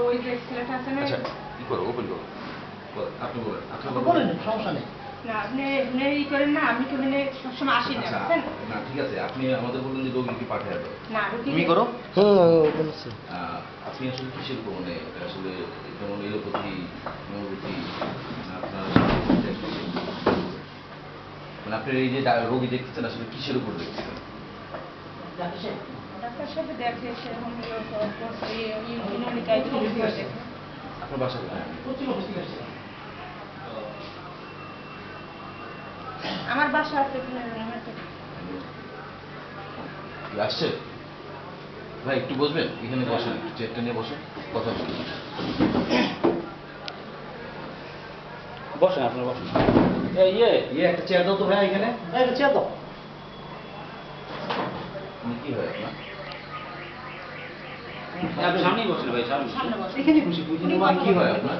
ওই যে ছেলেটা আছে না আচ্ছা কি করো ওপেন করো আপনি বলেন আপনি আপনি বলেন বলেন সমস্যা নেই। না আপনি এখানে ই করেন না আমি তো এখানে সবসময় আসি না না ঠিক আছে আপনি আমাদের বললেন যে রোগীকে পাঠিয়ে দাও না তুমি করো। হুম বলেছি। আপনি আসলে কিসের উপর মানে আসলে যেমন এলোপ্যাথি হোমিওপ্যাথি আপনার মানে আপনি এই যে রোগী দেখতেছেন আসলে কিসের উপর দেখতেছেন? ডাক্তার সাহেব, ডাক্তার সাহেব দেখে। সে আপনার বাসা কোথায়? পশ্চিম অফিস থেকে আসছে। আমার বাসা আছে আসছে? ভাই একটু বসবেন? এখানে বসেন একটু চেয়ারটা নিয়ে বসেন কথা বলুন। বসেন আপনার বসেন। ইয়ে ইয়ে একটা চেয়ার দাও তো ভাই এখানে। ভাই, একটা চেয়ার দাও। কি হয় আপনার? আপনি সামনেই বসেন ভাই সামনে সামনে বসে এখানেই বসি, বুঝলি না? আপনি কি হয় আপনার?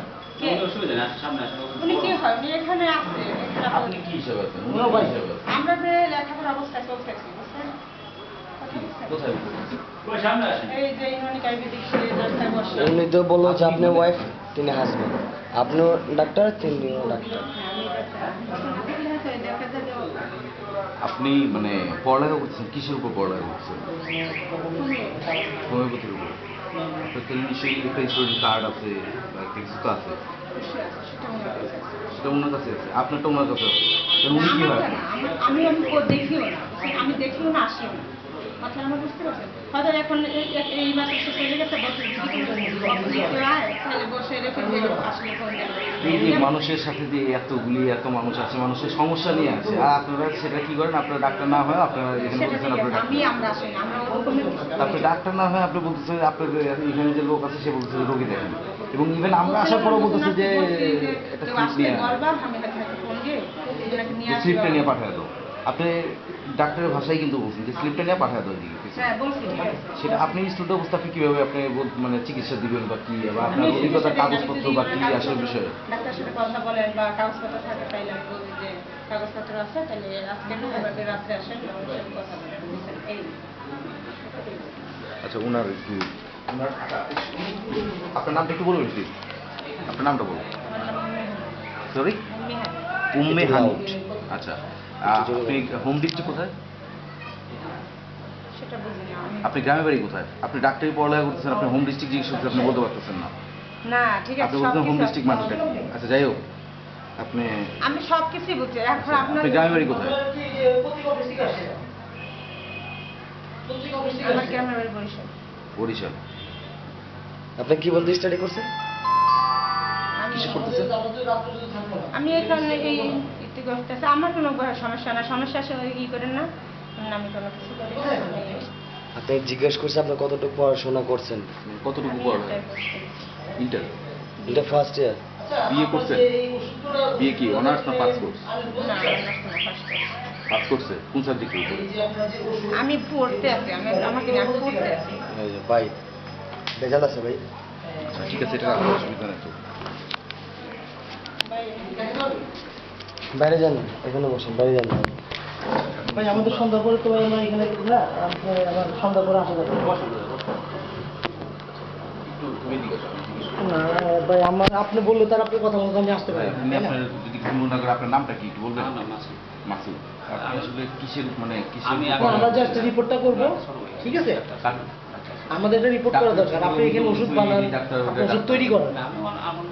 অসুবিধা নেই সামনে আসেন উনি কি হয়? উনি এখানে আছে আপনি কি হিসাবে আছেন? উনি ভাই। হিসাবে আমরা যে লেখাপড়া অবস্থায় চলতেছি বুঝছেন? কথা বুঝছেন? কোথায় বসেছেন? ওই সামনে আসেন। এই যে ইউনিক আয়ুর্বেদিক সে রাস্তায় বসে। উনি তো বলল যে আপনি ওয়াইফ তিনি হাজবেন্ড আপনিও ডাক্তার তিনিও ডাক্তার আপনি মানে পড়ালেখা করছেন কিসের উপর পড়ালেখা করছেন হোমিওপ্যাথির উপর। আপনার তো নিশ্চয়ই একটা স্টুডেন্ট কার্ড আছে বা একটা কিছু তো আছে সেটা ওনার কাছে আছে আপনারটা ওনার কাছে আছে তাহলে উনি কি হয় আপনার? আমি আমি ও দেখিও না বুঝছেন? আমি দেখিও না আসিও না কথা আমার বুঝতে পারছেন হয়তো এখন এই- এই- এই শেষ হয়ে গেছে বছর যদি কেউ আয় তাহলে বসে রেখে দিয়ে আসলে ফোন এই যে দেবে মানুষের সাথে যে এতগুলি এত মানুষ আছে মানুষের সমস্যা নিয়ে আছে। আর আপনারা সেটা কি করেন? আপনার ডাক্তার না হয় আপনারা এখানে বলতেছেন আপনারা ডাক্তার। না হয় আপনি বলতেছেন আপনার এখানে যে লোক আছে সে বলতেছে রোগী দেখেন। এবং ইভেন আমরা আসার পরেও বলতেছে যে একটা স্লিপ নিয়ে। স্লিপটা নিয়ে পাঠিয়ে দাও। আপনি ডাক্তারের ভাষায় কিন্তু বলছেন যে স্লিপটা নিয়ে পাঠিয়ে দাও এদিকে হ্যাঁ সেটা আপনি স্টুডেন্ট অবস্থা আপনি কীভাবে আপনি মানে চিকিৎসা দিবেন বা কি বা আপনার অভিজ্ঞতা কাগজপত্র বা কি আসল বিষয়? ডাক্তার সাথে কথা বলেন বা কাগজপত্র থাকে তাইলে যে কাগজপত্র আছে তাহলে আজকে আমাদের রাত্রে আসেন কথা বলেন আচ্ছা ওনার একটু ওনার আপনার নামটা একটু বলবেন প্লিজ আপনার নামটা বলুন। সরি উম্মে হানুট আচ্ছা। আপনি হোম কোথায়? আপনি বাড়ি কোথায়? আপনি ডাক্তারি পড়ালেখা করতেছেন আপনি হোম ডিস্ট্রিক্ট জিজ্ঞেস করছেন আপনি বলতে পারতেছেন না। না ঠিক আছে আপনি সব হোম ডিস্ট্রিক্ট আছে। আচ্ছা যাই হোক আপনি আমি সব কিছুই বুঝছি এখন আপনার আপনি গ্রামের বাড়ি কোথায়? কি, আমার গ্রামের বাড়ি বরিশাল। বরিশাল। আপনি বলতে স্টাডি করছেন? আমি করতেছেন? এখানে এই একটু করতেছি আমার কোনো সমস্যা না। সমস্যা আসলে ই করেন না আমি কোনো কিছু করি আপনি জিজ্ঞেস করছে আপনি কতটুকু পড়াশোনা করছেন? কতটুকু ইন্টার। এটা ফার্স্ট ইয়ার আচ্ছা, বিয়ে করছেন? এই ওষুধগুলো- বিয়ে কি অনার্স না পাস কোর্স? না পাস করছে কোন সাবজেক্টের উপরে? আমি পড়তে আছি আমি আমাকে আমি পড়তে আছি। ভাই রেজাল্ট আছে ভাই। আচ্ছা ঠিক আছে এটা অসুবিধা নেই তো দেখেন না? বাইরে যান এখানে বসেন বাইরে যান। ভাই আমাদের সন্ধ্যা করে তো ভাই আমরা এখানে না আবার সন্ধ্যা করে আসা যাবে। একটু তুমি দিকে আসো, আমি জিজ্ঞেস করব। না ভাই আমার আপনি বললে তার আপনি কথা বলতে আমি আসতে পারি আপনি আপনার যদি কিছু মনে না আপনার নামটা কি বলবেন? আমার নাম মাসুদ। মাসুদ আপনি আসলে কিসের মানে কিসের আমি উপর এখন- আমরা জাস্ট রিপোর্টটা করব ঠিক আছে? আমাদের একটা রিপোর্ট করা দরকার আপনি এখানে ওষুধ বানান ওষুধ তৈরি করেন। না, আমি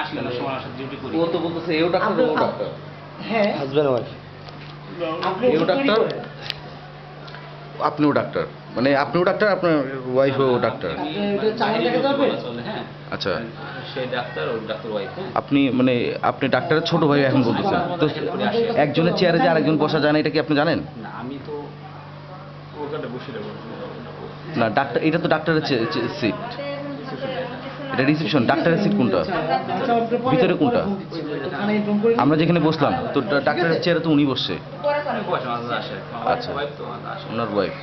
আসলে না সময় আসার ডিউটি করি। ও তো বলতেছে এও ডাক্তার ও ডাক্তার। হ্যাঁ। হাজবেন্ড ওয়াইফ আপনি এও ওষুধ তৈরি ডাক্তার? আপনিও ডাক্তার। মানে আপনিও ডাক্তার আপনার ওয়াইফও ডাক্তার। হ্যাঁ আচ্ছা। সে ডাক্তার ও ডাক্তার ওয়াইফ আপনি মানে আপনি ডাক্তারের ছোট ভাই এখন বলতেছেন। তো একজনের চেয়ারে যে আরেকজন বসা যায় না এটা কি আপনি জানেন? আমি তো ওখানে বসে দেবো না ডাক্তার এটা তো ডাক্তারের সিট এটা রিসেপশন ডাক্তারের সিট কোনটা? ভিতরে কোনটা? আমরা যেখানে বসলাম তো ডাক্তারের চেয়ারে তো উনি বসছে। আচ্ছা। তো ওনার ওয়াইফ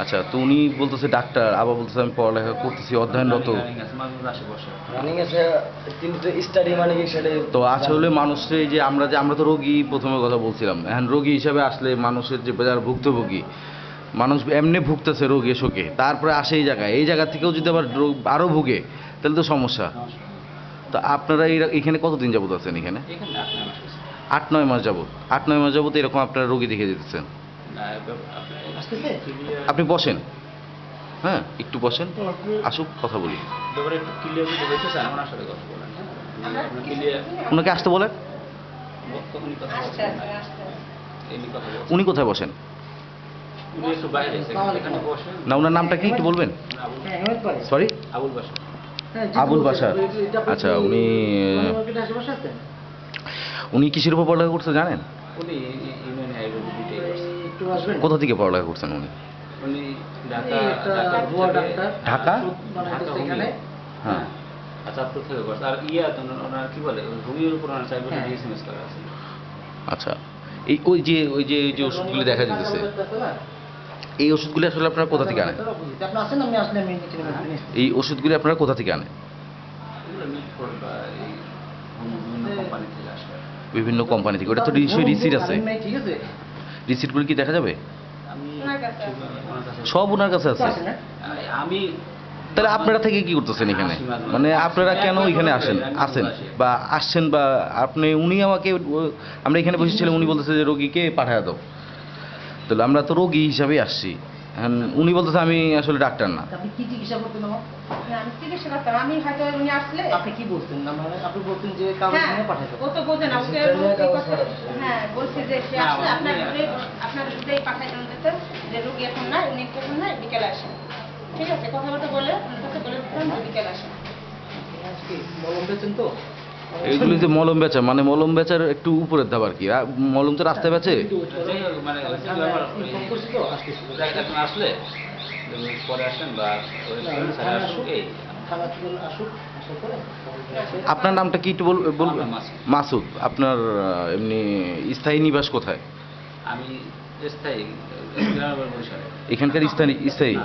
আচ্ছা তো উনি বলতেছে ডাক্তার আবার বলতেছে আমি পড়ালেখা করতেছি অধ্যয়নরত। স্টাডি মানে তো আসলে মানুষের যে আমরা যে আমরা তো রোগী প্রথমে কথা বলছিলাম। এখন রোগী হিসাবে আসলে মানুষের যে যারা ভুক্তভোগী মানুষ এমনি ভুগতেছে রোগী শোকে। তারপরে আসে এই জায়গায়। এই জায়গা থেকেও যদি আবার আরও ভুগে তাহলে তো সমস্যা। তো আপনারা এই- এখানে কতদিন যাবত আছেন এখানে। আট নয় মাস যাবত। আট নয় মাস যাবত এরকম আপনারা রোগী দেখে যেতেছেন আপনি বসেন। হ্যাঁ একটু বসেন। আসুক কথা বলি। ওনাকে আসতে বলেন। উনি কোথায় বসেন? উনি একটু বাইরে এখানে বসেন। না ওনার নামটা কি একটু বলবেন? হ্যাঁ। সরি আবুল বাসা হ্যাঁ, জি, আবুল। বাশার। এটা আপনি আচ্ছা, উনি, আছেন? উনি কিসের উপর পড়ালেখা করতে জানেন? কোথা থেকে পড়ালেখা করছেন উনি? উনি ঢাকা। হুমিও। হ্যাঁ। করছে। ইয়া বছর হ্যাঁ। ডিএসএমএস করা আছে। আচ্ছা। এই ওই যে ওই যে ওই যে ওষুধগুলি দেখা যেতেছে এই ওষুধগুলি আসলে আপনারা কোথা থেকে আনেন। এই ওষুধগুলি আপনারা কোথা থেকে আনেন? বিভিন্ন কোম্পানি থেকে। ওটা তো নিশ্চয়ই রিসিট আছে। রিসিটগুলি কি দেখা যাবে? সব ওনার কাছে আছে। আমি তাহলে আপনারা থেকে কি করতেছেন এখানে? মানে আপনারা কেন এখানে আসেন আসেন? বা আসছেন বা আপনি, উনি আমাকে আমরা এখানে বসেছিলাম, উনি বলতেছে যে, রোগীকে পাঠায় দাও। তাহলে আমরা তো রোগী হিসাবেই আসছি। এখন উনি বলতেছে আমি আসলে ডাক্তার না। আপনি কি চিকিৎসা করতেন আমার আমি চিকিৎসা করতাম। আমি হয়তো উনি আসলে আপনি কি বলতেন না মানে আপনি বলতেন যে কাগজ হ্যাঁ নিয়ে পাঠাতে ও তো বোঝে না ওকে এই কথা হ্যাঁ বলছে যে সে আসলে আপনার আপনার দুধেই পাঠাই দেন যে রুগী এখন নাই উনি কখন নাই বিকেলে আসেন। ঠিক আছে কথাবার্তা বলে ওনার কাছে বলে দিতাম যে বিকেলে আসেন। মলম বেচেন তো? এইগুলি যে মলম বেচা মানে মলম বেচার একটু উপরের ধাপ আর কি। মলম তো রাস্তায় বেচে? আসলে পরে আসেন বা আপনার নামটা কি একটু বল- বলবেন মাসুদ। আপনার এমনি স্থায়ী নিবাস কোথায়? আমি স্থায়ী এখানকার স্থায়ী স্থায়ী।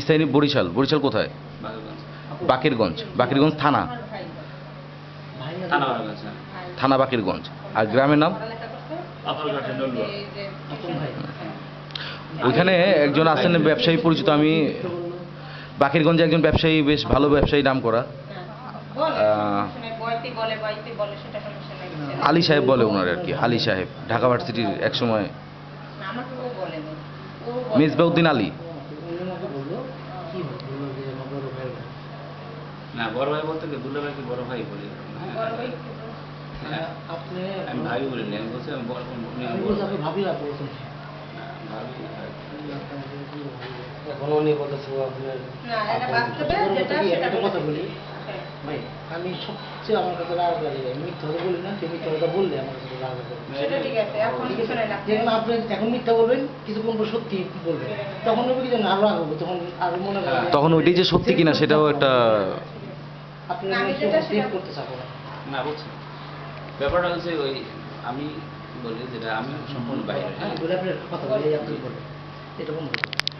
স্থায়ী বরিশাল। বরিশাল কোথায়? বাকেরগঞ্জ। বাকেরগঞ্জ থানা। থানা বাকেরগঞ্জ। আর গ্রামের নাম? ওইখানে একজন আছেন ব্যবসায়ী পরিচিত আমি বাকিরগঞ্জে একজন ব্যবসায়ী বেশ ভালো ব্যবসায়ী নাম করা। হ্যাঁ, আলী সাহেব বলে ওনার আর কি আলী সাহেব ঢাকা ভার্সিটির এক সময় আমাকে ও বলে নি। ও বলে- মেজবাউদ্দিন আলী। না বড় ভাই বলতে বড় ভাই বলি। আমি সবচেয়ে আমার কাছে রাগ লাগে মিথ্যা বলি না কেউ মিথ্যা বললে আমার কাছে আপনি এখন মিথ্যা বলবেন কিছুক্ষণ পর সত্যি বলবেন তখন হবে কি জানেন আরও রাগ হবে তখন আরও মনে তখন ওইটাই যে সত্যি কিনা সেটাও একটা আমি আমি যেটা সেটা- করতে চাবো না বুঝছি ব্যাপারটা হচ্ছে ওই আমি বলি যেটা আমি সম্পূর্ণ বাইরে। হ্যাঁ বলে আপনার কথা বলে আপনি বলেন। এটা বন্ধ।